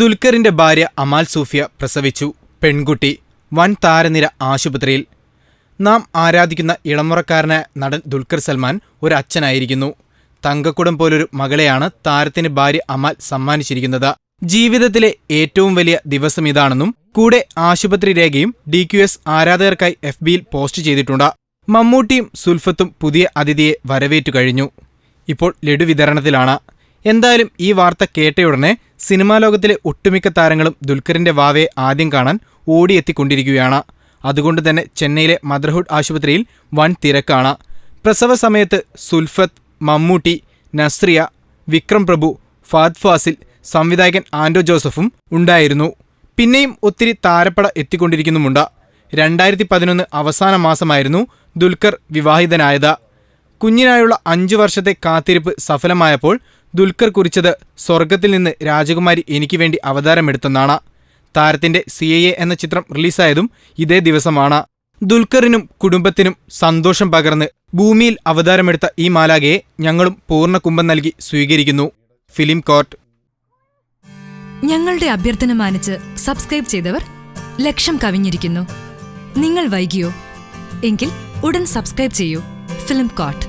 ദുൽഖറിന്റെ ഭാര്യ അമാൽ സൂഫിയ പ്രസവിച്ചു. പെൺകുട്ടി വൻ താരനിര ആശുപത്രിയിൽ. നാം ആരാധിക്കുന്ന ഇളമുറക്കാരനായ നടൻ ദുൽഖർ സൽമാൻ ഒരു അച്ഛനായിരിക്കുന്നു. തങ്കക്കുടം പോലൊരു മകളെയാണ് താരത്തിന് ഭാര്യ അമാൽ സമ്മാനിച്ചിരിക്കുന്നത്. ജീവിതത്തിലെ ഏറ്റവും വലിയ ദിവസം ഇതാണെന്നും കൂടെ ആശുപത്രി രേഖയും ഡി ക്യു എസ് ആരാധകർക്കായി എഫ് ബിയിൽ പോസ്റ്റ് ചെയ്തിട്ടുണ്ട്. മമ്മൂട്ടിയും സുൽഫത്തും പുതിയ അതിഥിയെ വരവേറ്റു കഴിഞ്ഞു. ഇപ്പോൾ ലഡു വിതരണത്തിലാണ്. എന്തായാലും ഈ വാർത്ത കേട്ടയുടനെ സിനിമാ ലോകത്തിലെ ഒട്ടുമിക്ക താരങ്ങളും ദുൽഖറിന്റെ വാവയെ ആദ്യം കാണാൻ ഓടിയെത്തിക്കൊണ്ടിരിക്കുകയാണ്. അതുകൊണ്ട് തന്നെ ചെന്നൈയിലെ മദർഹുഡ് ആശുപത്രിയിൽ വൻ തിരക്കാണ്. പ്രസവ സമയത്ത് സുൽഫത്ത് മമ്മൂട്ടി നസ്രിയ വിക്രം പ്രഭു ഫാദ് ഫാസിൽ സംവിധായകൻ ആൻഡോ ജോസഫും ഉണ്ടായിരുന്നു. പിന്നെയും ഒത്തിരി താരപ്പട എത്തിക്കൊണ്ടിരിക്കുന്നുമുണ്ട്. രണ്ടായിരത്തി പതിനൊന്ന് അവസാന മാസമായിരുന്നു ദുൽഖർ വിവാഹിതനായത്. കുഞ്ഞിനായുള്ള അഞ്ചു വർഷത്തെ കാത്തിരിപ്പ് സഫലമായപ്പോൾ ദുൽഖർ കുറിച്ചത് സ്വർഗത്തിൽ നിന്ന് രാജകുമാരി എനിക്ക് വേണ്ടി അവതാരമെടുത്തെന്നാണ്. താരത്തിന്റെ സി എന്ന ചിത്രം റിലീസായതും ഇതേ ദിവസമാണ്. ദുൽഖറിനും കുടുംബത്തിനും സന്തോഷം പകർന്ന് ഭൂമിയിൽ അവതാരമെടുത്ത ഈ മാലാകയെ ഞങ്ങളും പൂർണ കുംഭം നൽകി സ്വീകരിക്കുന്നു. Film court. ഞങ്ങളുടെ അഭ്യർത്ഥന മാനിച്ച് സബ്സ്ക്രൈബ് ചെയ്തവർ ലക്ഷം കവിഞ്ഞിരിക്കുന്നു. നിങ്ങൾ വൈകിയോ? എങ്കിൽ ഉടൻ സബ്സ്ക്രൈബ് ചെയ്യൂ. Film coat